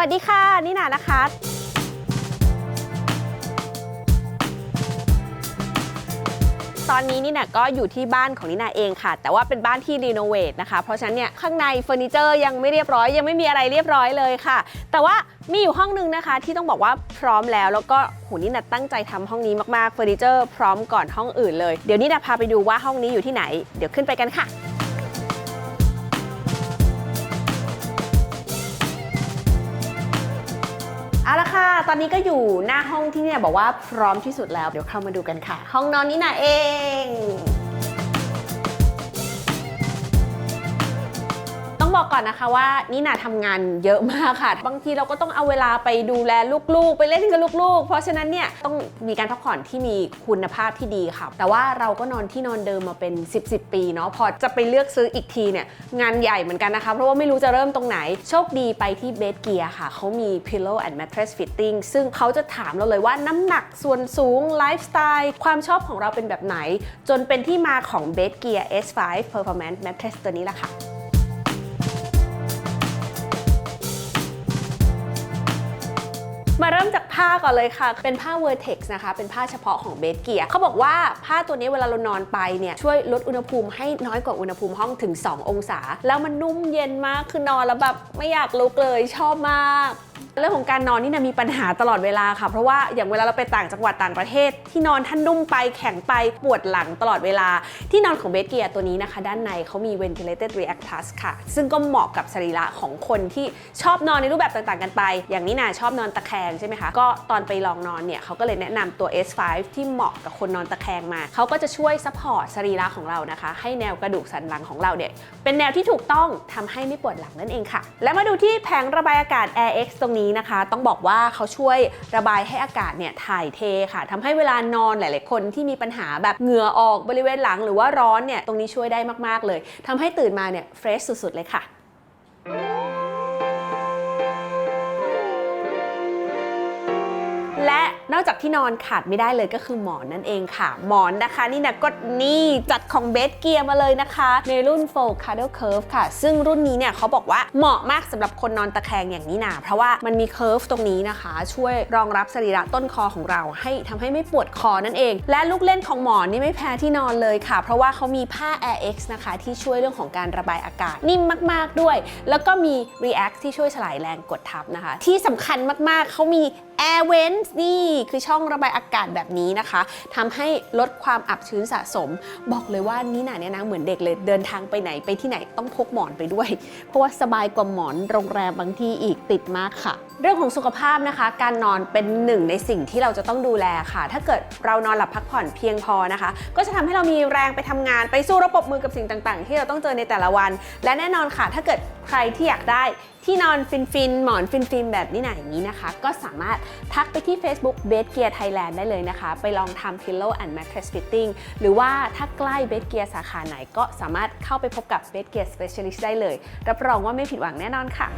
วัสดีค่ะ นี่นานะคะตอนนี้นี่นะก็อยู่ที่บ้านของนินาเองค่ะ แต่ว่าเป็นบ้านที่รีโนเวทนะคะ เพราะฉะนั้นเนี่ยข้างในเฟอร์นิเจอร์ยังไม่เรียบร้อย ยังไม่มีอะไรเรียบร้อยเลยค่ะ แต่ว่ามีอยู่ห้องนึงนะคะ ที่ต้องบอกว่าพร้อมแล้ว แล้วก็หูนี่นะตั้งใจทำห้องนี้มากๆเฟอร์นิเจอร์พร้อมก่อนห้องอื่นเลย เดี๋ยวนี่นะพาไปดูว่าห้องนี้อยู่ที่ไหน เดี๋ยวขึ้นไปกันค่ะ ตอนนี้ก็อยู่หน้าห้องที่เนี่ยบอกว่าพร้อมที่สุดแล้ว เดี๋ยวเข้ามาดูกันค่ะ ห้องนอนนี่นะเอง ต้องบอกก่อนนะคะว่านี่นาทำงานเยอะมากค่ะ บางทีเราก็ต้องเอาเวลาไปดูแลลูกๆ ไปเล่นกับลูกๆ เพราะฉะนั้นเนี่ยต้องมีการพักผ่อนที่มีคุณภาพที่ดีค่ะ แต่ว่าเราก็นอนที่นอนเดิมมาเป็น 10 10 ปีเนาะพอจะไปเลือกซื้ออีกทีเนี่ยงานใหญ่เหมือนกันนะคะ เพราะว่าไม่รู้จะเริ่มตรงไหน โชคดีไปที่เบ d เกียร์ค่ะเขามี pillow and mattress fitting ซึ่งเขาจะถามเราเลยว่าน้ำหนักส่วนสูงไลฟ์สไตล์ความชอบของเราเป็นแบบไหน จนเป็นที่มาของเบ d เกียร์ S5 Performance Mattress ตัวนี้แหละค่ะ มาเริ่มจากผ้าก่อนเลยค่ะ เป็นผ้า Vertex นะคะ เป็นผ้าเฉพาะของเบสเกียเขาบอกว่าผ้าตัวนี้เวลาเรานอนไปเนี่ยช่วยลดอุณหภูมิให้น้อยกว่าอุณหภูมิห้องถึง 2 องศา แล้วมันนุ่มเย็นมากคือนอนแล้วแบบไม่อยากลุกเลยชอบมาก เรื่องของการนอนนี่นะมีปัญหาตลอดเวลาค่ะ เพราะว่าอย่างเวลาเราไปต่างจังหวัดต่างประเทศ ที่นอนท่านนุ่มไปแข็งไปปวดหลังตลอดเวลา ที่นอนของเบสเกียตัวนี้นะคะ ด้านในเขามี ventilated react plus ค่ะ ซึ่งก็เหมาะกับสรีระของคนที่ชอบนอนในรูปแบบต่างๆ กันไป อย่างนี้นาชอบนอนตะแคงใช่ไหมคะก็ตอนไปลองนอนเนี่ยเขาก็เลยแนะนำตัว S5 ที่เหมาะกับคนนอนตะแคงมาเขาก็จะช่วยซัพพอร์ตสรีระของเรานะคะ ให้แนวกระดูกสันหลังของเราเนี่ยเป็นแนวที่ถูกต้องทำให้ไม่ปวดหลังนั่นเองค่ะ และมาดูที่แผงระบายอากาศ Air X ตรงนี้นะคะ ต้องบอกว่าเขาช่วยระบายให้อากาศเนี่ยถ่ายเทค่ะทำให้เวลานอนหลาย ๆ คนที่มีปัญหาแบบเหงื่อออกบริเวณหลังหรือว่าร้อนเนี่ยตรงนี้ช่วยได้มาก ๆ เลยทำให้ตื่นมาเนี่ยเฟรชสุด ๆ เลยค่ะและ นอกจากที่นอนขาดไม่ได้เลยก็คือหมอนนั่นเองค่ะ หมอนนะคะนี่นะก็นี่จัดของเบสเกียร์มาเลยนะคะ ในรุ่น Full Cuddle Curve ค่ะ ซึ่งรุ่นนี้เนี่ยเขาบอกว่าเหมาะมากสำหรับคนนอนตะแคงอย่างนี้นะเพราะว่ามันมี curve ตรงนี้นะคะ ช่วยรองรับสรีระต้นคอของเรา ให้ทำให้ไม่ปวดคอนั่นเอง และลูกเล่นของหมอนนี่ไม่แพ้ที่นอนเลยค่ะ เพราะว่าเขามีผ้า Air X นะคะ ที่ช่วยเรื่องของการระบายอากาศนิ่มมาก ๆด้วย แล้วก็มี React ที่ช่วยสลายแรงกดทับนะคะ ที่สำคัญมากๆเขามี Air Vents นี่คือช่องระบายอากาศแบบนี้นะคะทำให้ลดความอับชื้นสะสม บอกเลยว่านี่หน่ะเนี่ยนะเหมือนเด็กเลยเดินทางไปไหนไปที่ไหนต้องพกหมอนไปด้วย เพราะว่าสบายกว่าหมอนโรงแรมบางที่อีกติดมากค่ะ เรื่องของสุขภาพนะคะ การนอนเป็นหนึ่งในสิ่งที่เราจะต้องดูแลค่ะ ถ้าเกิดเรานอนหลับพักผ่อนเพียงพอนะคะ ก็จะทำให้เรามีแรงไปทำงานไปสู้ระบบมือกับสิ่งต่าง ๆ ที่เราต้องเจอในแต่ละวัน และแน่นอนค่ะ ถ้าเกิดใครที่อยากได้ที่นอนฟินๆหมอนฟินๆแบบนี้ไหนะอย่างนี้นะคะ ก็สามารถทักไปที่ Facebook Bed Gear Thailand ได้เลยนะคะ ไปลองทำ Pillow and Mattress Fitting หรือว่าถ้าใกล้ Bed Gear สาขาไหนก็สามารถเข้าไปพบกับ Bed Gear Specialist ได้เลย รับรองว่าไม่ผิดหวังแน่นอนค่ะ